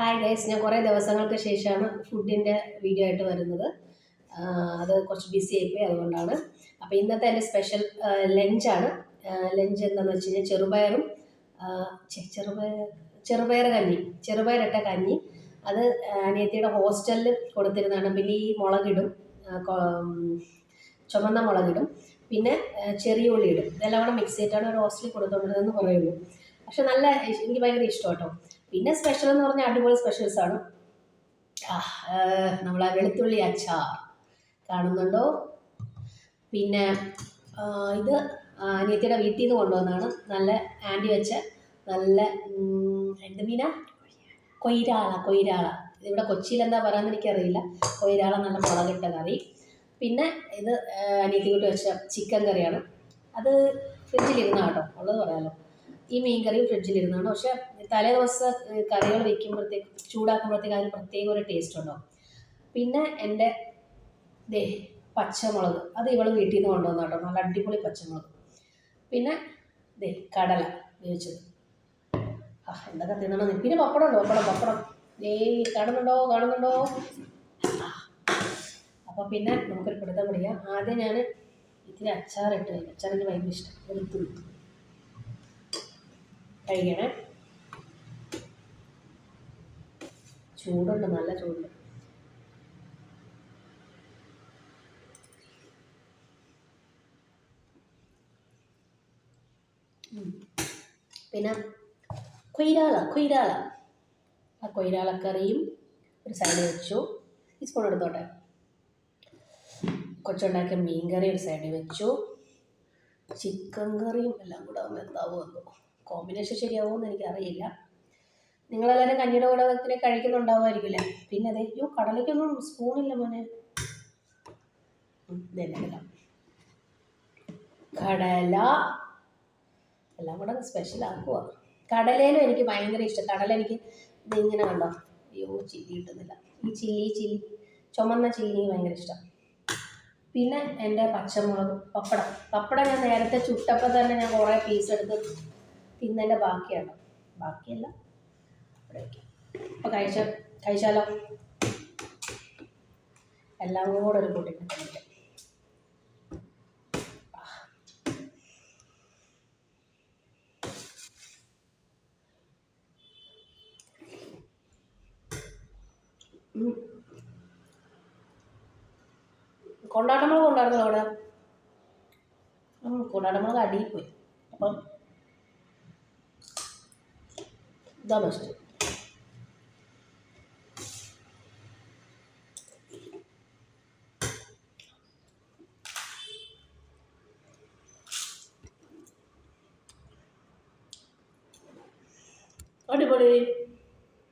Hi guys ഞാൻ കുറേ ദിവസങ്ങൾക്ക് ശേഷമാണ് ഫുഡിന്റെ വീഡിയോ ആയിട്ട് വരുന്നത്. അത് കുറച്ച് ബിസി ആയിപ്പോയി അതുകൊണ്ടാണ്. അപ്പോൾ ഇന്നത്തെ എന്റെ സ്പെഷ്യൽ ലഞ്ചാണ് ലഞ്ച് എന്താണെന്ന് വെച്ച് കഴിഞ്ഞാൽ ചെറുപയറും ചെറുപയർ ചെറുപയർ കഞ്ഞി ചെറുപയറിട്ട കഞ്ഞി. അത് അനിയത്തിയുടെ ഹോസ്റ്റലിൽ കൊടുത്തിരുന്നതാണ്. പിന്നെ ഈ മുളകിടും ചുമന്ന മുളകിടും. പിന്നെ ചെറിയ ഉള്ളി ഇതെല്ലാം കൂടെ മിക്സ് ചെയ്തിട്ടാണ് ഒരു ഹോസ്റ്റലിൽ കൊടുത്തോണ്ടിരുന്നതെന്ന് പറയുള്ളൂ പക്ഷെ നല്ല എനിക്ക് ഭയങ്കര ഇഷ്ടം കേട്ടോ. പിന്നെ സ്പെഷ്യൽ എന്ന് പറഞ്ഞാൽ അടിപൊളി സ്പെഷ്യൽസ് ആണ്. നമ്മളെ വെളുത്തുള്ളി അച്ചാർ കാണുന്നുണ്ടോ? പിന്നെ ഇത് അനിയത്തിയുടെ വീട്ടിൽ നിന്ന് കൊണ്ടുവന്നതാണ് നല്ല ആന്റി വെച്ച നല്ല എന്ത് മീന? കൊയ്രാള കൊയ്രാള. ഇതിവിടെ കൊച്ചിയിൽ എന്താ പറയാന്ന് എനിക്കറിയില്ല. കൊയ്രാള നല്ല മുളകിട്ട കറി. പിന്നെ ഇത് അനിയത്തി കൂട്ടി വെച്ച ചിക്കൻ കറിയാണ്. അത് ഫ്രിഡ്ജിലിരുന്ന കേട്ടോ. ഉള്ളത് പറയാമല്ലോ ഈ മീൻ കറിയും ഫ്രിഡ്ജിലിരുന്നാണ് പക്ഷെ തലേ ദിവസം കറികൾ വെക്കുമ്പോഴത്തേക്ക് ചൂടാക്കുമ്പോഴത്തേക്ക് അതിന് പ്രത്യേക ഒരു ടേസ്റ്റ് ഉണ്ടാവും പിന്നെ എന്റെ ദേ പച്ചമുളക്. അത് ഇവൾ വീട്ടിൽ നിന്ന് കൊണ്ടുവന്ന കേട്ടോ. നല്ല അടിപൊളി പച്ചമുളക്. പിന്നെ ദേ കടല വേവിച്ചത്. ആ എന്തൊക്കെ തിന്നണം പിന്നെ പപ്പടം ഉണ്ടോ? പപ്പടം പപ്പടം. ഏയ് കാണുന്നുണ്ടോ? കാണുന്നുണ്ടോ? അപ്പോൾ പിന്നെ നമുക്കൊരു പിടുത്തം പിടിക്കാം. ആദ്യം ഞാൻ ഇത്തിരി അച്ചാറിട്ട് അച്ചാർ ഭയങ്കര ഇഷ്ടം. വെളുത്തുള്ളി. കഴിക്കണേ ചൂടുണ്ട് നല്ല ചൂടുണ്ട്. പിന്നെ കൊയ്രാള കൊയ്രാള. ആ കൊയ്രാളക്കറിയും ഒരു സൈഡിൽ വെച്ചു. ഈ സ്പൂൺ എടുത്തോട്ടെ. കൊച്ചുണ്ടാക്കിയ മീൻ കറി ഒരു സൈഡിൽ വെച്ചു. ചിക്കൻ കറിയും എല്ലാം കൂടെ ആകുമ്പോൾ എന്താവുമെന്നോ കോമ്പിനേഷൻ ശരിയാവുമെന്ന് എനിക്കറിയില്ല. നിങ്ങളെല്ലാവരും കഞ്ഞിയുടെ കൂടെ ഇങ്ങനെ കഴിക്കുന്നുണ്ടാവുമായിരിക്കില്ലേ പിന്നെ അതെ അയ്യോ കടലയ്ക്കൊന്നും സ്പൂണില്ല മോനെ. കടല. എല്ലാം കൂടെ സ്പെഷ്യൽ ആക്കുക കടലേനും എനിക്ക് ഭയങ്കര ഇഷ്ടം. കടല എനിക്ക് ഇതിങ്ങനെ കണ്ടോ? അയ്യോ ചില്ലി കിട്ടുന്നില്ല. ഈ ചില്ലി ചില്ലി. ചുമന്ന ചില്ലി ഭയങ്കര ഇഷ്ടം. പിന്നെ എന്റെ പച്ചമുളക് പപ്പടം. പപ്പടം ഞാൻ നേരത്തെ ചുട്ടപ്പോൾ തന്നെ ഞാൻ കുറേ പീസ് എടുത്ത് തിന്നതിന്റെ ബാക്കിയാണ്? ബാക്കിയല്ല. അപ്പോൾ കഴിച്ച? കഴിച്ചാലോ? എല്ലാം കൂടെ ഒരു കൂട്ടി. കൊണ്ടാട്ടമുളക് ഉണ്ടായിരുന്നു അവിടെ? കൊണ്ടാട്ടമുളക് അടിയിൽ പോയി. അപ്പം ഇതാ ബെസ്റ്റ് അടിപൊളി